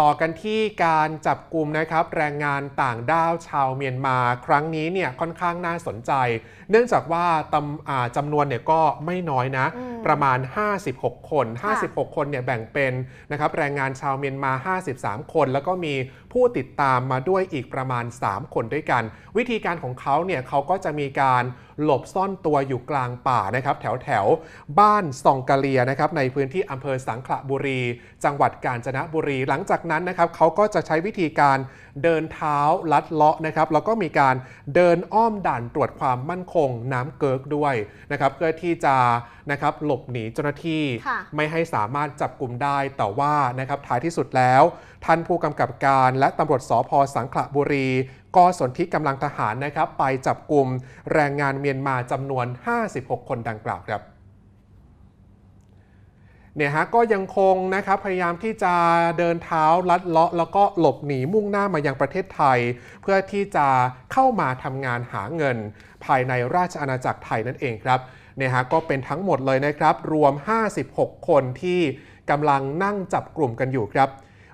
ต่อกันที่การจับกลุ่มนะครับแรงงานต่างด้าวชาวเมียนมา ครั้งนี้เนี่ยค่อนข้างน่าสนใจ เนื่องจากว่าตำอ่าจำนวนเนี่ยก็ไม่น้อยนะอืมประมาณ 56 คนค่ะ56 คนเนี่ยแบ่งเป็นนะครับแรงงานชาวเมียนมา 53 คน แล้วก็มีผู้ติดตามมาด้วยอีกประมาณ 3 คนด้วยกัน วิธีการของเขาเนี่ยเขาก็จะมีการ หลบซ่อนตัวอยู่กลางป่านะครับแถวแถวๆบ้านซองกะเลียนะครับในพื้นที่อำเภอสังขละบุรี จังหวัดกาญจนบุรี หลังจากนั้นนะครับเขาก็จะใช้วิธีการเดินเท้าลัดเลาะนะครับแล้วก็มีการเดินอ้อมด่านตรวจความมั่นคงน้ำเกิกด้วยนะครับเพื่อที่จะนะครับหลบหนีเจ้าหน้าที่ค่ะไม่ให้สามารถจับกลุ่มได้แต่ว่านะครับท้ายที่สุดแล้ว ท่านผู้กำกับการและตำรวจสพสังขละบุรี ก็สนที่กำลังทหารนะครับไปจับกลุ่มแรงงานเมียนมาจำนวน 56 คนดังกล่าวครับเนี่ยฮะก็ยังคงนะครับพยายามที่จะเดินเท้าลัดเลาะ แล้วก็หลบหนีมุ่งหน้ามายังประเทศไทย เพื่อที่จะเข้ามาทำงานหาเงิน ภายในราชอาณาจักรไทยนั่นเองครับเนี่ยฮะก็เป็นทั้งหมดเลยนะครับ รวม 56 คนที่กำลังนั่งจับกลุ่มกันอยู่ครับ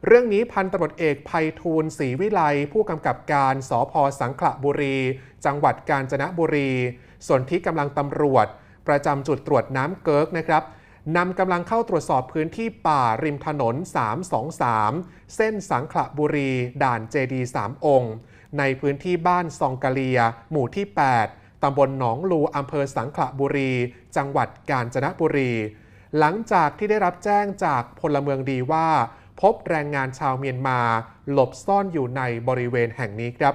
เรื่องนี้พันตำรวจเอกภัยทูลศรีวิไลผู้กำกับการสพสังขละบุรี จังหวัดกาญจนบุรี ส่วนที่กำลังตำรวจ ประจำจุดตรวจน้ำเกิร์กนะครับนำกำลังเข้าตรวจสอบพื้นที่ป่าริมถนน 323 เส้นสังขละบุรี ด่านเจดีสามองค์ ในพื้นที่บ้านซองกะเลีย หมู่ที่ 8ตำบลหนองลูอำเภอสังขละบุรี จังหวัดกาญจนบุรี หลังจากที่ได้รับแจ้งจากพลเมืองดีว่า บแรงงานชาวเมียนมา หลบซ่อนอยู่ในบริเวณแห่งนี้ครับ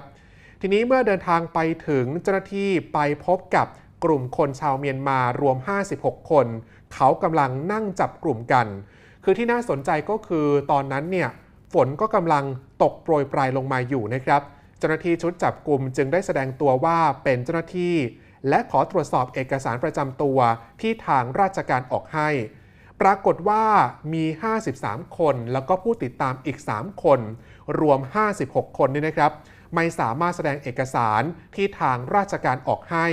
ทีนี้เมื่อเดินทางไปถึงเจ้าหน้าที่ไปพบกับกลุ่มคนชาวเมียนมารวม 56 คน เขากำลังนั่งจับกลุ่มกัน คือที่น่าสนใจก็คือตอนนั้นเนี่ยฝนก็กำลังตกโปรยปลายลงมาอยู่นะครับ เจ้าหน้าที่ชุดจับกลุ่มจึงได้แสดงตัวว่าเป็นเจ้าหน้าที่ และขอตรวจสอบเอกสารประจำตัวที่ทางราชการออกให้ ปรากฏว่ามี 53 คน แล้วก็ผู้ติดตามอีก 3 คน รวม 56 คนนี่นะครับ ไม่สามารถแสดงเอกสารที่ทางราชการออกให้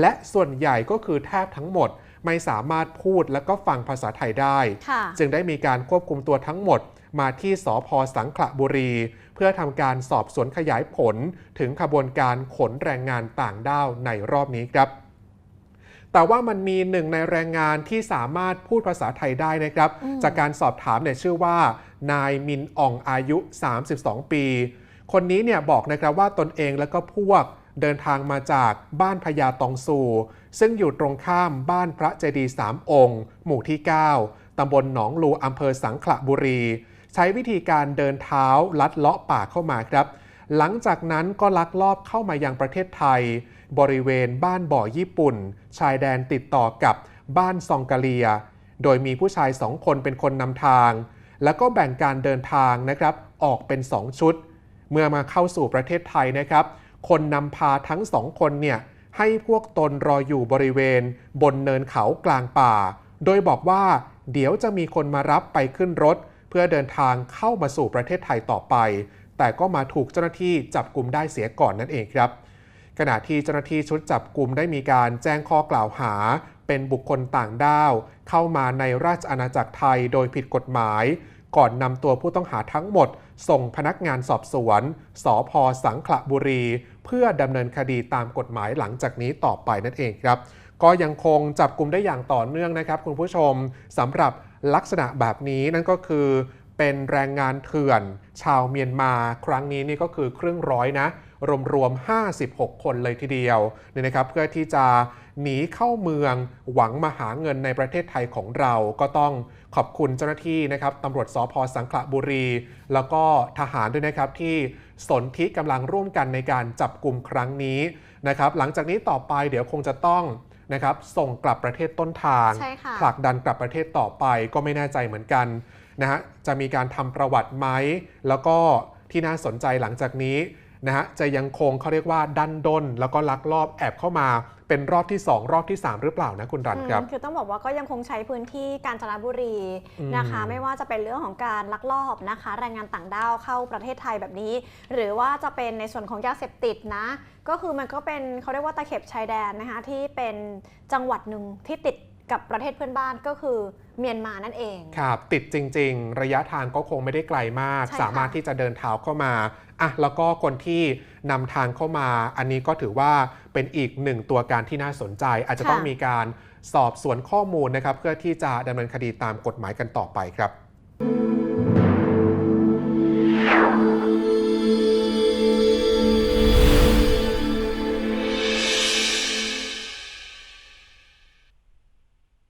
และส่วนใหญ่ก็คือแทบทั้งหมด ไม่สามารถพูดและก็ฟังภาษาไทยได้ค่ะจึงได้มีการควบคุมตัวทั้งหมด มาที่สพสังขละบุรี เพื่อทำการสอบสวนขยายผลถึงขบวนการขนแรงงานต่างด้าวในรอบนี้ครับ แต่ว่ามันมีหนึ่งในแรงงานที่สามารถพูดภาษาไทยได้นะครับอืมจากการสอบถามเนี่ยชื่อว่า นายมินอ่องอายุ 32 ปี คนนี้เนี่ยบอกนะครับว่าตนเองแล้วก็พวกเดินทางมาจากบ้านพญาตองซู ซึ่งอยู่ตรงข้ามบ้านพระเจดีย์สามองค์ หมู่ที่ 9 ตำบลหนองลูอำเภอสังขละบุรี ใช้วิธีการเดินเท้าลัดเลาะป่าเข้ามาครับ หลังจากนั้นก็ลักลอบเข้ามายังประเทศไทย บริเวณบ้านบ่อญี่ปุ่น ชายแดนติดต่อกับบ้านซองกาเลีย โดยมีผู้ชายสองคนเป็นคนนำทาง แล้วก็แบ่งการเดินทางนะครับออกเป็น 2 ชุด เมื่อมาเข้าสู่ประเทศไทยนะครับ คนนำพาทั้งสองคนเนี่ยให้พวกตนรออยู่บริเวณ บนเนินเขากลางป่า โดยบอกว่าเดี๋ยวจะมีคนมารับไปขึ้นรถ เพื่อเดินทางเข้ามาสู่ประเทศไทยต่อไป แต่ก็มาถูกเจ้าหน้าที่จับกลุ่มได้เสียก่อนนั่นเองครับ ขณะที่เจ้าหน้าที่ชุดจับกลุ่มได้มีการแจ้งข้อกล่าวหา เป็นบุคคลต่างด้าว เข้ามาในราชอาณาจักรไทยโดยผิดกฎหมาย ก่อนนำตัวผู้ต้องหาทั้งหมด ส่งพนักงานสอบสวน สพสังขละบุรี เพื่อดำเนินคดีตามกฎหมายหลังจากนี้ต่อไปนั่นเองครับก็ยังคงจับกลุ่มได้อย่างต่อเนื่องนะครับ คุณผู้ชมสำหรับลักษณะแบบนี้นั่นก็คือ เป็นแรงงานเถื่อน ชาวเมียนมาครั้งนี้นี่ก็คือครึ่งร้อยนะ รวมๆ 56 คนเลยทีเดียวเนี่ยนะครับเพื่อที่จะหนีเข้าเมืองหวังมาหาเงินในประเทศไทยของเราก็ต้องขอบคุณเจ้าหน้าที่นะครับตำรวจสพสังขละบุรี แล้วก็ทหารด้วยนะครับที่สนธิกำลังร่วมกันในการจับกลุ่มครั้งนี้นะครับ หลังจากนี้ต่อไปเดี๋ยวคงจะต้องนะครับส่งกลับประเทศต้นทางใช่ค่ะผลักดันกลับประเทศต่อไปก็ไม่แน่ใจเหมือนกัน นะฮะจะมีการทำประวัติไหมแล้วก็ที่น่าสนใจหลังจากนี้นะฮะจะยังคงเขาเรียกว่าดันด้นแล้วก็ลักลอบแอบเข้ามาเป็นรอบที่ 2 รอบที่ 3 หรือเปล่านะคุณรันครับอืมคือต้องบอกว่าก็ยังคงใช้พื้นที่กาญจนบุรีอืมนะคะ ไม่ว่าจะเป็นเรื่องของการลักลอบนะคะแรงงานต่างด้าวเข้าประเทศไทยแบบนี้ หรือว่าจะเป็นในส่วนของยาเสพติดนะ ก็คือมันก็เป็นเขาเรียกว่าตะเข็บชายแดนนะคะที่เป็นจังหวัดหนึ่งที่ติด กับประเทศเพื่อนบ้านก็คือเมียนมานั่นเอง ครับ ติดจริง ๆ ระยะทางก็คงไม่ได้ไกลมากใช่ค่ะสามารถที่จะเดินเท้าเข้ามาอะแล้วก็คนที่นำทางเข้ามา อันนี้ก็ถือว่าเป็นอีกหนึ่งตัวการที่น่าสนใจ อาจจะต้องมีการสอบสวนข้อมูลนะครับ เพื่อที่จะดำเนินคดีตามกฎหมายกันต่อไปครับ